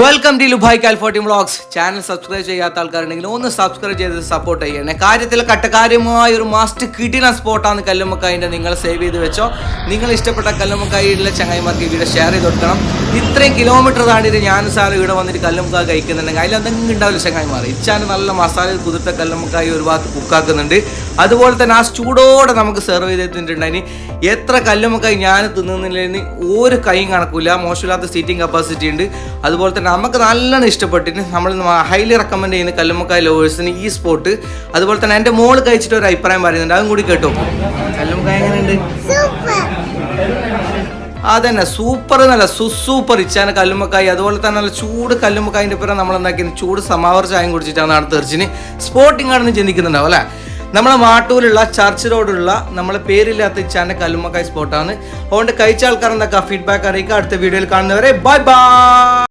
Welcome to ലുബായ് കാൽഫോർട്ടി vlogs channel subscribe ചെയ്യാത്ത ആൾക്കാരുണ്ടെങ്കിൽ ഒന്ന് സബ്സ്ക്രൈബ് ചെയ്ത് സപ്പോർട്ട് ചെയ്യണേ. കാര്യത്തിൽ കട്ടകാര്യമായ ഒരു മാസ്റ്റ് കിടിലൻ സ്പോട്ടാണ് കല്ലുമ്മക്കായിന്റെ. നിങ്ങൾ സേവ് ചെയ്ത് വെച്ചോ. നിങ്ങൾ ഇഷ്ടപ്പെട്ട കല്ലുമ്മക്കായിലെ ചങ്ങായിമാർക്ക് വീഡിയോ ഷെയർ ചെയ്ത് കൊടുക്കണം. ഇത്രയും കിലോമീറ്റർ താണ്ടിയിട്ട് ഞാൻ സാറ് ഇവിടെ വന്നിട്ട് കല്ലുമുക്കായ കഴിക്കുന്നുണ്ടെങ്കിൽ അതിൽ എന്തെങ്കിലും ഉണ്ടാവില്ല ചങ്ങായിമാർ ഇച്ചാൻ നല്ല മസാല കുതിർത്ത കല്ലുമുക്കായി ഒരു ഭാഗത്ത് കുക്കാക്കുന്നുണ്ട്. അതുപോലെ തന്നെ ആ ചൂടോടെ നമുക്ക് സെർവ് ചെയ്തിട്ടുണ്ടായിന് എത്ര കല്ലുമുക്കായി ഞാൻ തിന്നുന്നില്ലെന്ന് ഒരു കൈയും കണക്കില്ല. മോശമില്ലാത്ത സീറ്റിംഗ് കപ്പാസിറ്റി ഉണ്ട്. അതുപോലെ തന്നെ നമുക്ക് നല്ലോണം ഇഷ്ടപ്പെട്ടിട്ട് നമ്മൾ ഹൈലി റെക്കമെൻഡ് ചെയ്യുന്ന കല്ലുമുക്കായ ലോവേഴ്സിന് ഈ സ്പോട്ട് അതുപോലെ തന്നെ എന്റെ മോൾ കഴിച്ചിട്ട് ഒരു അഭിപ്രായം പറയുന്നുണ്ട്. അതും കൂടി കേട്ടോ. കല്ലുമുക്കായ എങ്ങനെയുണ്ട്? അതന്നെ സൂപ്പർ നല്ല സുസൂപ്പർ ഇച്ചാന കല്ലുമ്മക്കായി. അതുപോലെ തന്നെ നല്ല ചൂട് കല്ലുമ്മക്കായിന്റെ പേരെ നമ്മൾ എന്താക്കിയത് ചൂട് സമാവർ ചായം കുടിച്ചിട്ടാണ് അടുത്ത തെറിച്ചിന് സ്പോട്ടിംഗ് ആണെന്ന് ചിന്തിക്കുന്നുണ്ടാവും അല്ലേ? നമ്മളെ മാട്ടൂരുള്ള ചർച്ച് റോഡുള്ള നമ്മളെ പേരില്ലാത്ത ഇച്ചാന്റെ കല്ലുമ്മക്കായ് സ്പോട്ടാണ് അതുകൊണ്ട് കഴിച്ച ആൾക്കാർ എന്താക്കാം ഫീഡ്ബാക്ക് അറിയിക്കുക. അടുത്ത വീഡിയോയിൽ കാണുന്നവരെ ബൈ ബൈ